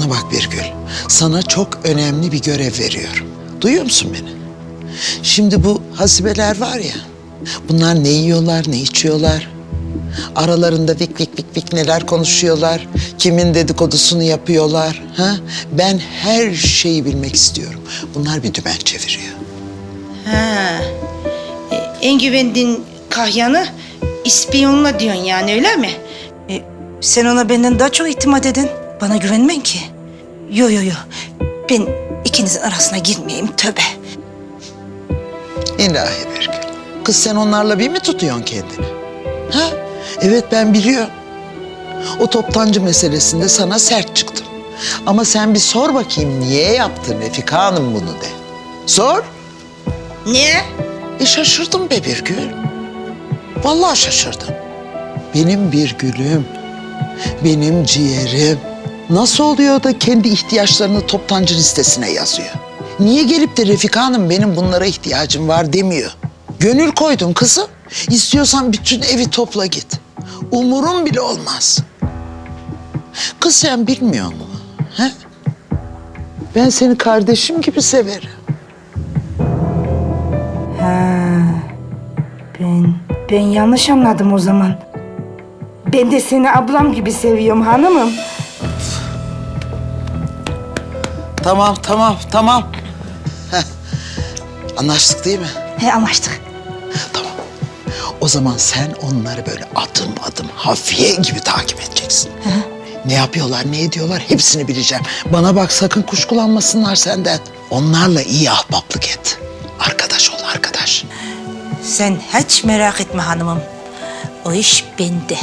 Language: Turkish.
Bana bak Birgül. Sana çok önemli bir görev veriyorum. Duyuyor musun beni? Şimdi bu hasibeler var ya. Bunlar ne yiyorlar, ne içiyorlar? Aralarında vik vik vik vik neler konuşuyorlar? Kimin dedikodusunu yapıyorlar? Ha? Ben her şeyi bilmek istiyorum. Bunlar bir dümen çeviriyor. Ha. E, en güvendiğin kahyanı ispiyonla diyorsun yani öyle mi? E, sen ona benden daha çok itimat edin. Bana güvenmen ki. Yo yo yo. Ben ikinizin arasına girmeyeyim tövbe. İlahi Birgül. Kız sen onlarla bir mi tutuyorsun kendini? Ha? Evet ben biliyorum. O toptancı meselesinde sana sert çıktım. Ama sen bir sor bakayım niye yaptın Refika Hanım bunu de. Sor. Ne? E şaşırdım be Birgül. Vallahi şaşırdım. Benim Birgül'üm, benim ciğerim. Nasıl oluyor da kendi ihtiyaçlarını toptancı listesine yazıyor? Niye gelip de Refika Hanım benim bunlara ihtiyacım var demiyor? Gönül koydum kızım. İstiyorsan bütün evi topla git. Umurum bile olmaz. Kız sen bilmiyor musun? He? Ben seni kardeşim gibi severim. Ben, ben yanlış anladım o zaman. Ben de seni ablam gibi seviyorum hanımım. Tamam, tamam, tamam. Heh. Anlaştık değil mi? He anlaştık. Tamam. O zaman sen onları böyle adım adım hafiye gibi takip edeceksin. Ne yapıyorlar, ne ediyorlar hepsini bileceğim. Bana bak sakın kuşkulanmasınlar senden. Onlarla iyi ahbaplık et. Arkadaş ol arkadaş. Sen hiç merak etme hanımım. O iş bende.